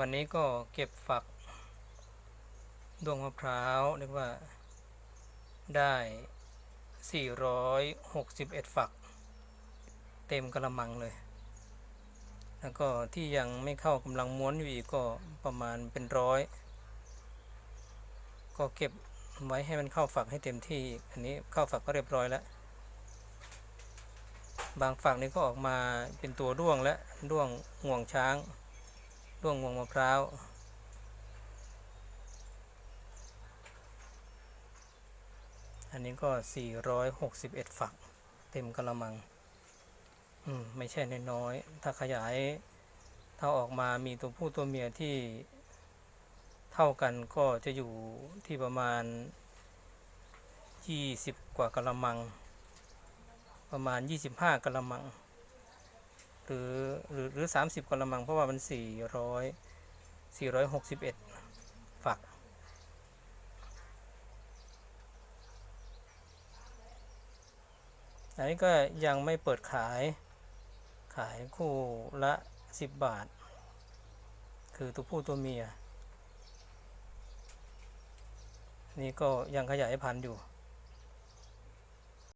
วันนี้ก็เก็บฝักดวงมะพร้าวเรียกว่าได้ 461 ฝัก เต็มกระมังเลย แล้วก็ที่ยังไม่เข้ากำลังม้วนอยู่อีกก็ประมาณเป็นร้อย ก็เก็บไว้ให้มันเข้าฝักให้เต็มที่ อันนี้เข้าฝักก็เรียบร้อยแล้ว บางฝักนี้ก็ออกมาเป็นตัวด้วงและด้วงห่วงช้าง ด้วงวงมะพร้าวอันนี้ก็ 461 ฝัก เต็มกระมัง อืม ไม่ใช่น้อยๆถ้าขยาย ถ้าออกมามีตัวผู้ตัวเมียที่เท่ากันก็จะอยู่ที่ประมาณ 20 กว่ากระมัง ประมาณ 25กระมัง หรือหรือหรือสามสิบกระมัง เพราะว่ามันสี่ร้อยสี่ร้อยหกสิบเอ็ดฝัก อันนี้ก็ยังไม่เปิดขาย ขายคู่ละสิบบาท คือตัวผู้ตัวเมีย นี่ก็ยังขยายพันธุ์อยู่